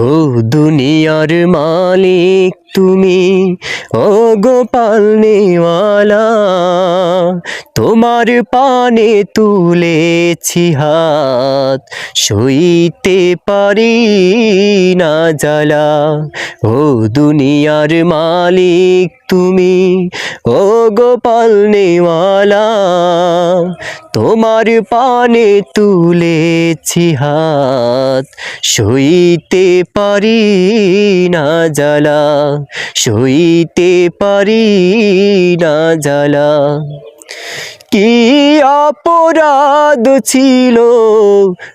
ও দুনিয়ার মালিক তুমি ও গোপাল নেওয়ালা তোমার পানে তুলেছি হাত, সইতে পারি না জ্বালা। ও দুনিয়ার মালিক তুমি, ও গোপাল নেওয়ালা তোমার পানে তুলেছি হাত, সইতে পারি না জ্বালা, সইতে পারি না জ্বালা। কি অপরাধ ছিল?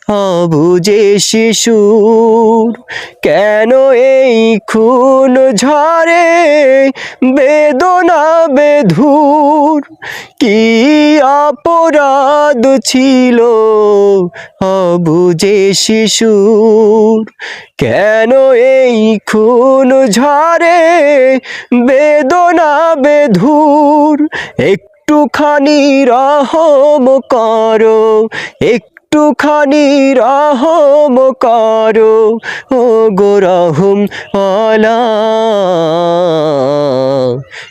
অবুঝে শিশুর। কেন এই খুন ঝরে বেদনা বেধুর। কি অপরাধ ছিল? অবুঝে শিশুর। কেন এই খুন ঝরে বেদনা বেধুর। একটুখানি রহম করো একটুখানি রহম করো ও গো রহম আলা।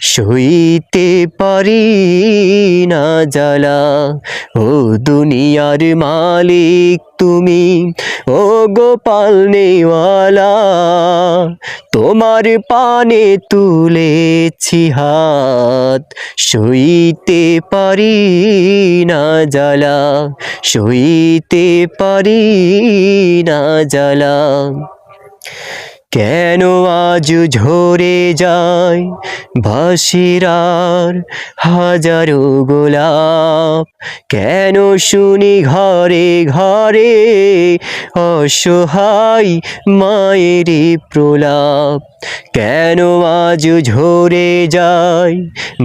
সইতে পারি না জ্বালা। ও দুনিয়ার মালিক তুমি, ও গোপাল নেওয়ালা তোমার পানে তুলেছি হাত। সইতে পারি না জ্বালা, সইতে পারি না জ্বালা। কেন আজ ঝরে যায় ভাসিরার হাজারো গোলাপ? কেন শুনি ঘরে ঘরে অসহায় মায়ের প্রলাপ? কেন আজ ঝরে যায়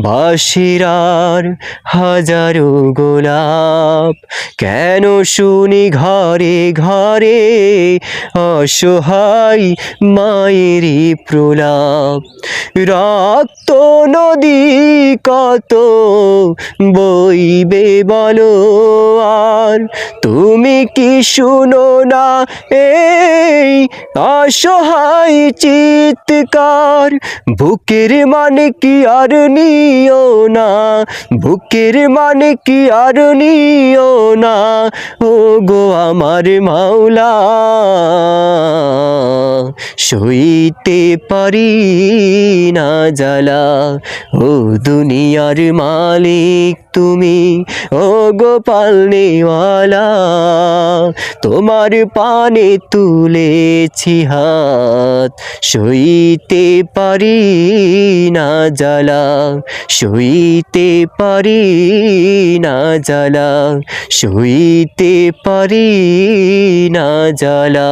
বাসিরার হাজারো গোলাপ? কেন শুনি ঘরে ঘরে অসহায় মায়েরই প্রলাপ। রক্ত নদী কত বইবে বলো আর? তুমি কি শুনো না এই অসহায় চিৎকার? বুকের মানে কি আর নিও না? বুকের মানে কি আর নিও না? ও গো আমার মাওলা। সইতে পারি না জ্বালা। ও দুনিয়ার মালিক তুমি, ও গোপাল নেওয়ালা। তোমার পানে তুলেছি হাত। সইতে পারি না জ্বালা, সইতে পারি না জ্বালা, সইতে পারি না জ্বালা।